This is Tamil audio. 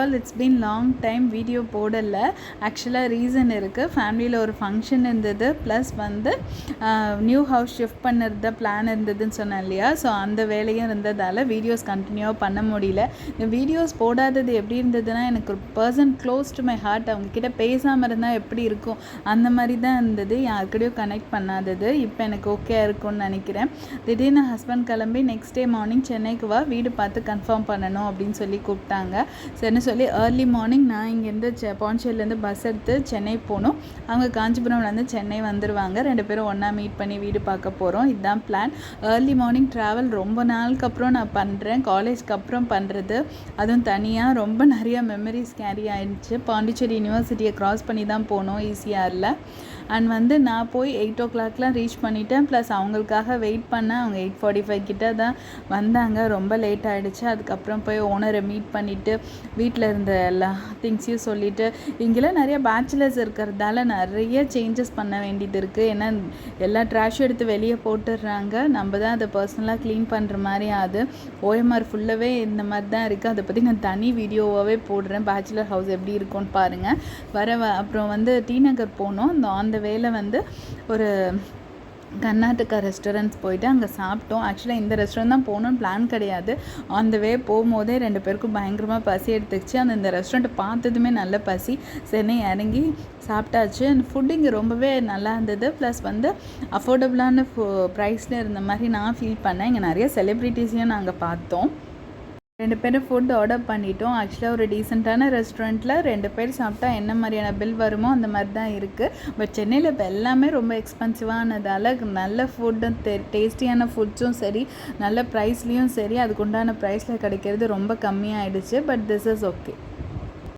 All it's been long time video போடலை. ஆக்சுவலாக ரீசன் இருக்குது ஃபேமிலியில் ஒரு ஃபங்க்ஷன் இருந்தது. ப்ளஸ் வந்து நியூ ஹவுஸ் ஷிஃப்ட் பண்ணுறது பிளான் இருந்ததுன்னு சொன்னேன் இல்லையா? ஸோ அந்த வேலையும் இருந்ததால் வீடியோஸ் கண்டினியூவாக பண்ண முடியல. இந்த வீடியோஸ் போடாதது எப்படி இருந்ததுன்னா எனக்கு ஒரு person close to my heart அவங்கக்கிட்ட பேசாமல் இருந்தால் எப்படி இருக்கும்? அந்த மாதிரி தான் இருந்தது. யாருக்கிட்டையும் கனெக்ட் பண்ணாதது. இப்போ எனக்கு ஓகே இருக்கும்னு நினைக்கிறேன். திடீர்னு ஹஸ்பண்ட் கிளம்பி நெக்ஸ்ட் டே மார்னிங் சென்னைக்கு வா. வீடு பார்த்து கன்ஃபார்ம் பண்ணணும் அப்படின்னு சொல்லி கூப்பிட்டாங்க. சரின்னு சொல்லி ஏர்லி மார்னிங் நான் இங்கேருந்து செ பாண்டிச்சேரிலேருந்து பஸ் எடுத்து சென்னை போகணும். அவங்க காஞ்சிபுரம்லேருந்து சென்னை வந்துடுவாங்க ரெண்டு பேரும் ஒன்றா மீட் பண்ணி வீடு பார்க்க போகிறோம் இதுதான் பிளான் ஏர்லி மார்னிங் ட்ராவல் ரொம்ப நாளுக்கு அப்புறம் நான் பண்ணுறேன் காலேஜ்க்கு அப்புறம் பண்ணுறது அதுவும் தனியாக ரொம்ப நிறைய மெமரிஸ் கேரி ஆகிடுச்சு பாண்டிச்சேரி யூனிவர்சிட்டியை க்ராஸ் பண்ணி தான் போனோம். ஈஸியாகல அண்ட் வந்து நான் போய் எயிட் ஓ கிளாக்லாம் ரீச் பண்ணிட்டேன். ப்ளஸ் அவங்களுக்காக வெயிட் பண்ணேன். அவங்க எயிட் ஃபார்ட்டி ஃபைவ் கிட்ட தான் வந்தாங்க. ரொம்ப லேட் ஆகிடுச்சு அதுக்கப்புறம் போய் ஓனரை மீட் பண்ணிவிட்டு வீட்டில் இருந்த எல்லா திங்ஸையும் சொல்லிவிட்டு இங்கெல்லாம் நிறைய பேச்சுலர்ஸ் இருக்கிறதால நிறைய சேஞ்சஸ் பண்ண வேண்டியது இருக்குது ஏன்னா எல்லா ட்ராஷும் எடுத்து வெளியே போட்டுடுறாங்க. நம்ம தான் அதை பர்சனலாக க்ளீன் பண்ணுற மாதிரி ஆகுது ஓஎம்ஆர் ஃபுல்லாகவே இந்த மாதிரி தான் இருக்குது அதை பற்றி நான் தனி வீடியோவாகவே போடுறேன். பேச்சுலர் ஹவுஸ் எப்படி இருக்கும்னு பாருங்கள் வர அப்புறம் வந்து டி நகர் போனோம். அந்த அந்த வேலை வந்து ஒரு கர்நாடகா ரெஸ்டாரண்ட்ஸ் போயிட்டு அங்கே சாப்பிட்டோம். ஆக்சுவலாக இந்த ரெஸ்டாரண்ட் தான் போகணும்னு பிளான் கிடையாது. அந்த வே போகும்போதே ரெண்டு பேருக்கும் பயங்கரமாக பசி எடுத்துக்கிச்சு அந்த இந்த ரெஸ்டாரண்ட்டை பார்த்ததுமே நல்ல பசி. சென்னை இறங்கி சாப்பிட்டாச்சு. ஃபுட் இங்கே ரொம்பவே நல்லா இருந்தது. ப்ளஸ் வந்து அஃபோர்டபுளான ப்ரைஸில் இருந்த மாதிரி நான் ஃபீல் பண்ணேன். இங்கே நிறைய செலிப்ரிட்டிஸையும் நாங்கள் பார்த்தோம். ரெண்டு பேரும் ஃபுட் ஆர்டர் பண்ணிட்டோம். ஆக்சுவலாக ஒரு டீசெண்டான ரெஸ்டாரண்ட்டில் ரெண்டு பேர் சாப்பிட்டா என்ன மாதிரியான பில் வருமோ அந்த மாதிரி தான் இருக்குது பட் சென்னையில் இப்போ எல்லாமே ரொம்ப எக்ஸ்பென்சிவானதால் நல்ல ஃபுட்டும் டேஸ்டியான ஃபுட்ஸும் சரி நல்ல ப்ரைஸ்லேயும் சரி அதுக்குண்டான ப்ரைஸில் கிடைக்கிறது ரொம்ப கம்மியாகிடுச்சு பட் திஸ் இஸ் ஓகே